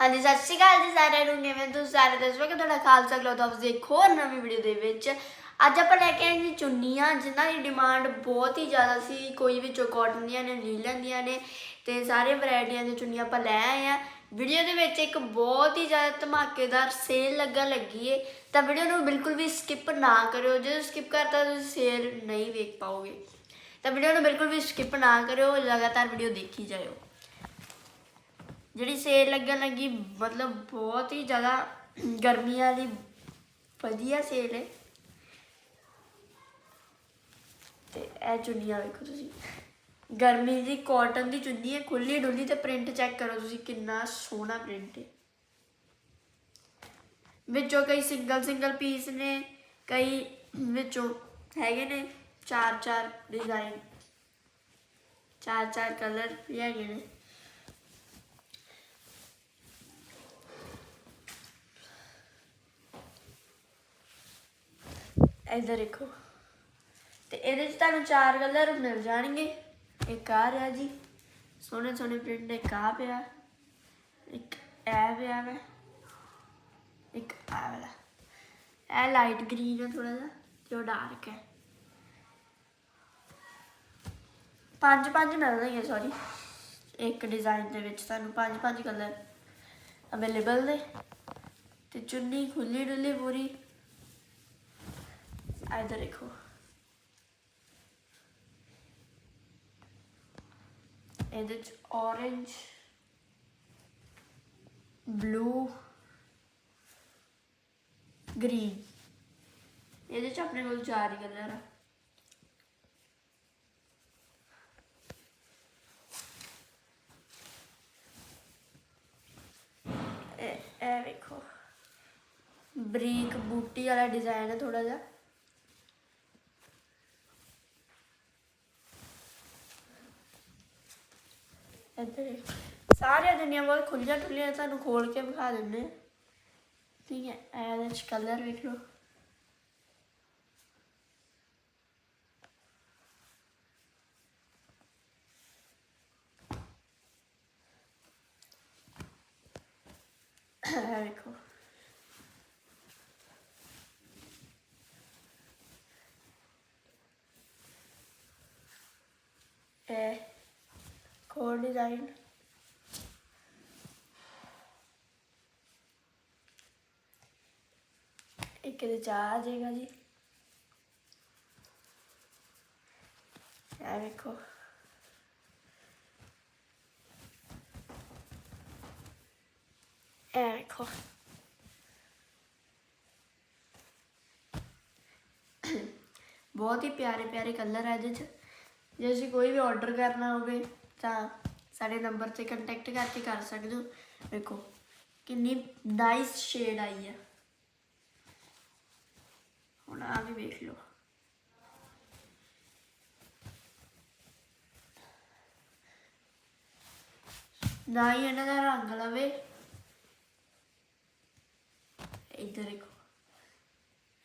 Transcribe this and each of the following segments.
ਹਾਂਜੀ, ਸਤਿ ਸ਼੍ਰੀ ਅਕਾਲ ਜੀ ਸਾਰਿਆਂ ਨੂੰ, ਕਿਵੇਂ ਤੁਸੀਂ ਸਾਰੇ ਦੱਸੋ ਕਿ ਤੁਹਾਡਾ ਖਾਲਸਾ ਕਲੋਥ ਹਾਊਸ ਦੀ ਇੱਕ ਹੋਰ ਨਵੀਂ ਵੀਡੀਓ ਦੇ ਵਿੱਚ ਅੱਜ ਆਪਾਂ ਲੈ ਕੇ ਆਏ ਜੀ ਚੁੰਨੀਆਂ, ਜਿਨ੍ਹਾਂ ਦੀ ਡਿਮਾਂਡ ਬਹੁਤ ਹੀ ਜ਼ਿਆਦਾ ਸੀ, ਕੋਈ ਵਿੱਚੋਂ ਕਾਟਨ ਦੀਆਂ ਨੇ ਲੀਲਨ ਦੀਆਂ ਨੇ, ਤੇ ਸਾਰੇ ਵੈਰਾਈਟੀਆਂ ਦੀਆਂ ਚੁੰਨੀਆਂ ਆਪਾਂ ਲੈ ਆਏ ਆ। ਵੀਡੀਓ ਦੇ ਵਿੱਚ ਇੱਕ ਬਹੁਤ ਹੀ ਜ਼ਿਆਦਾ ਧਮਾਕੇਦਾਰ ਸੇਲ ਲੱਗਣ ਲੱਗੀ ਏ, ਤਾਂ ਵੀਡੀਓ ਨੂੰ ਬਿਲਕੁਲ ਵੀ ਸਕਿਪ ਨਾ ਕਰਿਓ। ਜੇ ਸਕਿਪ ਕਰਤਾ, ਤੁਸੀਂ ਸੇਲ ਨਹੀਂ ਵੇਖ ਪਾਓਗੇ। ਤਾਂ ਵੀਡੀਓ ਨੂੰ ਬਿਲਕੁਲ ਵੀ ਸਕਿਪ ਨਾ ਕਰਿਓ, ਲਗਾਤਾਰ ਵੀਡੀਓ ਦੇਖੀ ਜਾਇਓ। ਜਿਹੜੀ ਸੇਲ ਲੱਗਣ ਲੱਗੀ, ਮਤਲਬ ਬਹੁਤ ਹੀ ਜ਼ਿਆਦਾ ਗਰਮੀਆਂ ਵਾਲੀ ਵਧੀਆ ਸੇਲ ਹੈ ਤੇ ਇਹ ਚੁੰਨੀਆਂ ਵੇਖੋ ਤੁਸੀਂ। ਗਰਮੀ ਦੀ ਕਾਟਨ ਦੀ ਚੁੰਨੀ ਹੈ ਖੁੱਲੀ ਡੁੱਲੀ ਤੇ ਪ੍ਰਿੰਟ ਚੈੱਕ ਕਰੋ ਤੁਸੀਂ ਕਿੰਨਾ ਸੋਹਣਾ ਪ੍ਰਿੰਟ ਹੈ ਵਿੱਚੋਂ ਕਈ ਸਿੰਗਲ ਸਿੰਗਲ ਪੀਸ ਨੇ, ਕਈ ਵਿੱਚੋਂ ਹੈਗੇ ਨੇ, ਚਾਰ ਚਾਰ ਡਿਜ਼ਾਈਨ ਚਾਰ ਚਾਰ ਕਲਰ ਵੀ ਹੈਗੇ ਨੇ। ਇੱਧਰ ਦੇਖੋ। ਤੇ ਇਹਦੇ ਚ ਤੁਹਾਨੂੰ ਚਾਰ ਕਲਰ ਮਿਲ ਜਾਣਗੇ। ਇੱਕ ਆ ਰਿਹਾ ਜੀ। ਸੋਹਣੇ ਸੋਹਣੇ ਪ੍ਰਿੰਟ ਇੱਕ ਆ ਪਿਆ। ਇੱਕ ਇਹ ਪਿਆ ਵਾ। ਇੱਕ ਆ ਵਾਲਾ। ਇਹ ਲਾਈਟ ਗ੍ਰੀਨ ਹੈ ਥੋੜਾ ਜਿਹਾ ਤੇ ਉਹ ਡਾਰਕ ਹੈ ਪੰਜ ਪੰਜ ਮਿਲਣਗੇ ਸੌਰੀ ਇੱਕ ਡਿਜ਼ਾਈਨ ਦੇ ਵਿੱਚ ਤੁਹਾਨੂੰ ਪੰਜ ਪੰਜ ਕਲਰ ਅਵੇਲੇਬਲ ਨੇ। ਤੇ ਚੁੰਨੀ ਖੁੱਲੀ ਡੁੱਲੀ ਪੂਰੀ। ਇੱਧਰ ਦੇਖੋ ਇਹਦੇ ਚ orange ਬਲੂ ਗ੍ਰੀਨ ਇਹਦੇ ਚ ਆਪਣੇ ਕੋਲ ਚਾਰ ਹੀ ਕਲਰ ਆ ਇਹ ਇਹ ਵੇਖੋ ਬਰੀਕ ਬੂਟੀ ਵਾਲਾ ਡਿਜ਼ਾਈਨ ਹੈ ਥੋੜਾ ਜਿਹਾ ਇੱਧਰ ਦੇਖੋ। ਸਾਰੀਆਂ ਦੁਨੀਆ ਬਹੁਤ ਖੁੱਲੀਆਂ ਖੁੱਲੀਆਂ ਤੁਹਾਨੂੰ ਖੋਲ ਕੇ ਵਿਖਾ ਦਿੰਦੇ ਹਾਂ। ਠੀਕ ਹੈ ਇਹਦੇ ਵਿੱਚ ਕਲਰ ਵੇਖ ਲਓ ਇਹ ਵੇਖੋ ਇਹ ਕੋਡ ਡਿਜ਼ਾਈਨ ਇੱਕ ਦੇ ਚਾਹ ਆ ਜਾਏਗਾ ਜੀ ਇਹ ਵੇਖੋ ਇਹ ਵੇਖੋ ਬਹੁਤ ਹੀ ਪਿਆਰੇ ਪਿਆਰੇ ਕਲਰ ਹੈ ਇਹਦੇ 'ਚ ਜੇ ਤੁਸੀਂ ਤਾਂ ਸਾਡੇ ਨੰਬਰ ਤੇ ਕੰਟੈਕਟ ਕਰਕੇ ਕਰ ਸਕਦੇ ਹੋ। ਵੇਖੋ, ਕਿੰਨੀ ਨਾਈਸ ਸ਼ੇਡ ਆਈ ਹੈ ਹੁਣ ਆ ਵੀ ਵੇਖ ਲਓ। ਨਾ ਹੀ ਇਹਨਾਂ ਦਾ ਰੰਗ ਲਵੇ। ਇੱਧਰ ਦੇਖੋ,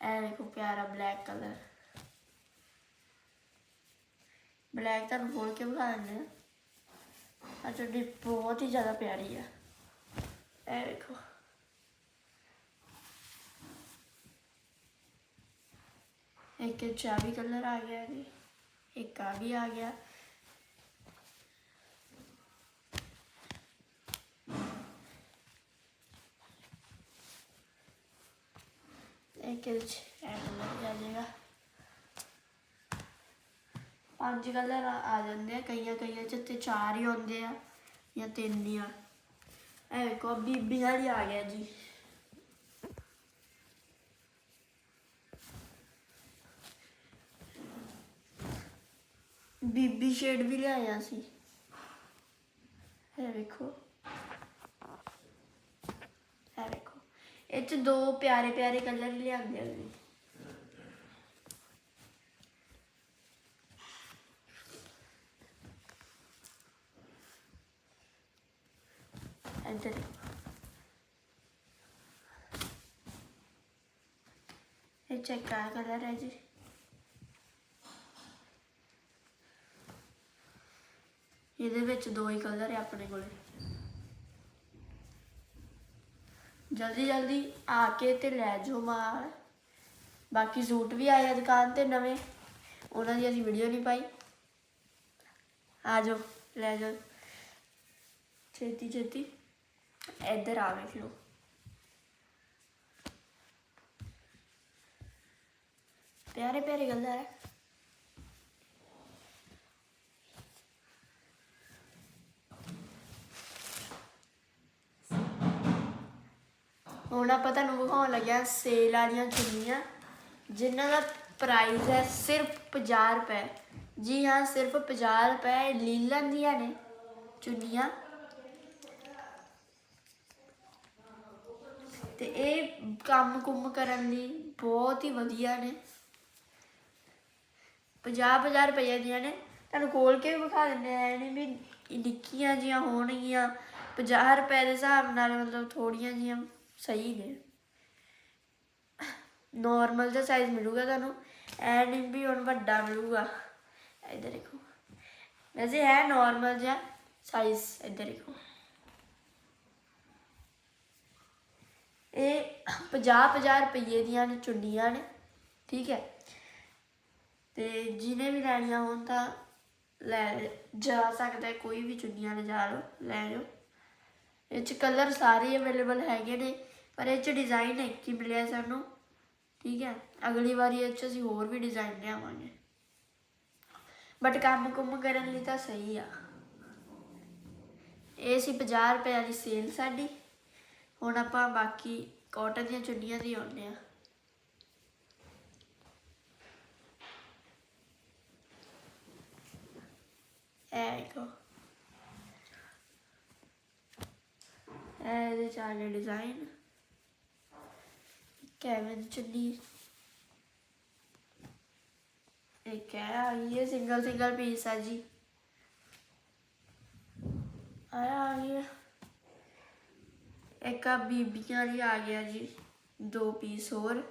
ਇਹ ਦੇਖੋ ਪਿਆਰਾ ਬਲੈਕ ਕਲਰ ਬਲੈਕ ਤੁਹਾਨੂੰ ਖੋਲ ਕੇ ਵਿਖਾ ਦਿੰਦੇ ਆ। ਤੁਹਾਡੀ ਬਹੁਤ ਹੀ ਜ਼ਿਆਦਾ ਪਿਆਰੀ ਆ। ਇਹ ਵੇਖੋ। ਇੱਕ ਚਾਬੀ ਕਲਰ ਆ ਗਿਆ ਜੀ ਇੱਕ ਆ ਵੀ ਆ ਗਿਆ। ਇੱਕ ਇਹ ਇਹ ਕਲਰ ਆ ਜਾਏਗਾ। ਪੰਜ ਕਲਰ ਆ ਜਾਂਦੇ ਆ, ਕਈਆਂ ਕਈਆਂ ਚ ਤੇ ਚਾਰ ਹੀ ਹੁੰਦੇ ਆ ਜਾਂ ਤਿੰਨ ਹੀ ਆ। ਇਹ ਵੇਖੋ, ਬੀਬੀ ਵਾਲੀ ਆ ਗਿਆ ਜੀ। ਬੀਬੀ ਸ਼ੇਡ ਵੀ ਲਿਆਇਆ ਸੀ। ਇਹ ਵੇਖੋ। ਇਹ ਵੇਖੋ। ਇਹ ਚ ਦੋ ਪਿਆਰੇ ਪਿਆਰੇ ਕਲਰ ਲਿਆਂਦੇ ਆ ਜੀ। ਇੱਧਰ। ਇਹ ਚੈੱਕ ਕਾ ਕਲਰ ਹੈ ਜੀ। ਇਹਦੇ ਵਿੱਚ ਦੋ ਹੀ ਕਲਰ ਹੈ ਆਪਣੇ ਕੋਲੇ। ਜਲਦੀ ਜਲਦੀ ਆ ਕੇ ਤੇ ਲੈ ਜਾਓ ਮਾਲ। ਬਾਕੀ ਸੂਟ ਵੀ ਆਏ ਆ ਦੁਕਾਨ ਤੇ ਨਵੇਂ। ਉਹਨਾਂ ਦੀ ਅਸੀਂ ਵੀਡੀਓ ਨਹੀਂ ਪਾਈ। ਆ ਜਾਓ, ਲੈ ਜਾਓ। ਛੇਤੀ ਛੇਤੀ। ਇੱਧਰ ਆ ਵੇਖ ਲਓ ਪਿਆਰੇ ਪਿਆਰੇ ਗੱਲਾਂ ਹੈ ਹੁਣ ਆਪਾਂ ਤੁਹਾਨੂੰ ਵਿਖਾਉਣ ਲੱਗਿਆ ਸੇਲ ਵਾਲੀਆਂ ਚੁੰਨੀਆਂ ਜਿਨ੍ਹਾਂ ਦਾ ਪ੍ਰਾਈਸ ਹੈ ਸਿਰਫ 50 ਰੁਪਏ ਜੀ ਹਾਂ ਸਿਰਫ 50 ਰੁਪਏ ਲੀਲਨ ਦੀਆਂ ਨੇ ਚੁੰਨੀਆਂ ਤੇ ਇਹ ਕੰਮ ਕੁੰਮ ਕਰਨ ਲਈ ਬਹੁਤ ਹੀ ਵਧੀਆ ਨੇ। 50 50 ਰੁਪਏ ਦੀਆਂ ਨੇ। ਤੁਹਾਨੂੰ ਖੋਲ ਕੇ ਵੀ ਵਿਖਾ ਦਿੰਦੇ ਆ, ਇਹ ਨਹੀਂ ਵੀ ਨਿੱਕੀਆਂ ਜੀਆਂ ਹੋਣਗੀਆਂ। 50 ਰੁਪਏ ਦੇ ਹਿਸਾਬ ਨਾਲ ਮਤਲਬ ਥੋੜੀਆਂ ਜੀਆਂ ਸਹੀ ਨੇ। ਨਾਰਮਲ ਦਾ ਸਾਈਜ਼ ਮਿਲੂਗਾ ਤੁਹਾਨੂੰ। ਐ ਨਹੀਂ ਵੀ ਹੁਣ ਵੱਡਾ ਮਿਲੂਗਾ। ਇੱਧਰ ਦੇਖੋ। ਵੈਸੇ ਹੈ ਨਾਰਮਲ ਜਿਹਾ ਸਾਈਜ਼ ਇੱਧਰ ਦੇਖੋ। ਇਹ 50 50 ਰੁਪਏ ਦੀਆਂ ਨੇ, ਚੁੰਨੀਆਂ ਨੇ, ਠੀਕ ਹੈ। ਤੇ ਜਿਹਨੇ ਵੀ ਲੈਣੀਆਂ ਹੋਣ ਤਾਂ ਲੈ ਜਾ ਸਕਦਾ ਕੋਈ ਵੀ ਚੁੰਨੀਆਂ ਲੈ ਜਾ ਲਓ, ਲੈ ਜਾਓ ਇਹ ਚ ਕਲਰ ਸਾਰੇ ਅਵੇਲੇਬਲ ਹੈਗੇ ਨੇ, ਪਰ ਇਹ ਚ ਡਿਜ਼ਾਈਨ ਇੱਕ ਹੀ ਮਿਲਿਆ ਸਾਨੂੰ, ਠੀਕ ਹੈ। ਅਗਲੀ ਵਾਰੀ ਇਹ ਚ ਅਸੀਂ ਹੋਰ ਵੀ ਡਿਜ਼ਾਈਨ ਲਿਆਵਾਂਗੇ। ਬਟ ਕੰਮ ਕੁੰਮ ਕਰਨ ਲਈ ਤਾਂ ਸਹੀ ਆ। ਇਹ ਸੀ 50 ਰੁਪਏ ਵਾਲੀ ਸੇਲ ਸਾਡੀ। ਹੁਣ ਆਪਾਂ ਬਾਕੀ ਕਾਟਨ ਦੀਆਂ ਚੁੰਨੀਆਂ ਦੀ ਆਉਂਦੇ ਆ ਇਹ ਦੇਖੋ। ਇਹ ਇਹਦੇ ਚਾਰੇ ਡਿਜ਼ਾਈਨ ਕੈਵਨ ਚੁੰਨੀ। ਇੱਕ ਹੈ ਆ ਇਹ ਸਿੰਗਲ ਸਿੰਗਲ ਪੀਸ ਆ ਜੀ। ਆਇਆ ਆ ਇੱਕ ਆ ਬੀਬੀਆਂ ਦੀ ਆ ਗਿਆ ਜੀ, ਦੋ ਪੀਸ ਹੋਰ।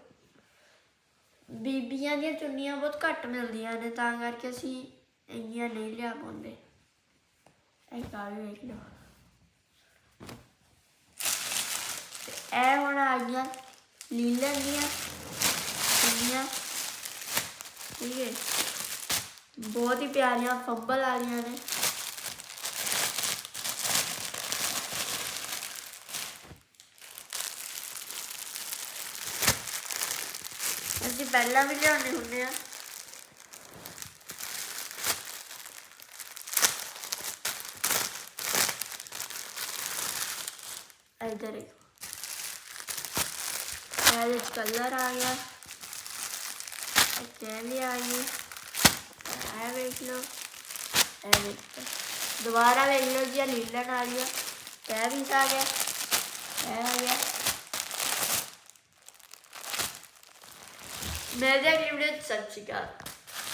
ਬੀਬੀਆਂ ਦੀਆਂ ਚੁੰਨੀਆਂ ਬਹੁਤ ਘੱਟ ਮਿਲਦੀਆਂ ਨੇ, ਤਾਂ ਕਰਕੇ ਅਸੀਂ ਇੰਨੀਆਂ ਨਹੀਂ ਲਿਆ ਪਾਉਂਦੇ। ਇੱਕ ਕਾ ਵੀ ਵੇਖ ਲਓ। ਇਹ ਹੁਣ ਆ ਗਈਆਂ ਲੀਲਨ ਦੀਆਂ ਚੁੰਨੀਆਂ। ਠੀਕ ਹੈ ਬਹੁਤ ਹੀ ਪਿਆਰੀਆਂ ਫੰਬਲ ਰਹੀਆਂ ਨੇ ਅਸੀਂ ਪਹਿਲਾਂ ਵੀ ਲਿਆਉਂਦੇ ਹੁੰਦੇ ਆ। ਇਧਰ ਦੇਖੋ ਇਹਦੇ ਕਲਰ ਆ ਗਿਆ। ਇਹ ਵੀ ਆ ਗਈ। ਇਹ ਵੇਖ ਲਓ। ਇਹ ਵੇਖ ਲਓ। ਦੁਬਾਰਾ ਵੇਖ ਲਓ ਜੀ, ਆਹ ਲੀਲਨ ਆ ਰਹੀ ਆ ਇਹ ਵੀ ਆ ਗਿਆ ਇਹ ਆ ਗਿਆ ਮਿਲਦੇ ਆ ਅਗਲੀ ਵੀਡੀਓ ਸਤਿ ਸ਼੍ਰੀ ਅਕਾਲ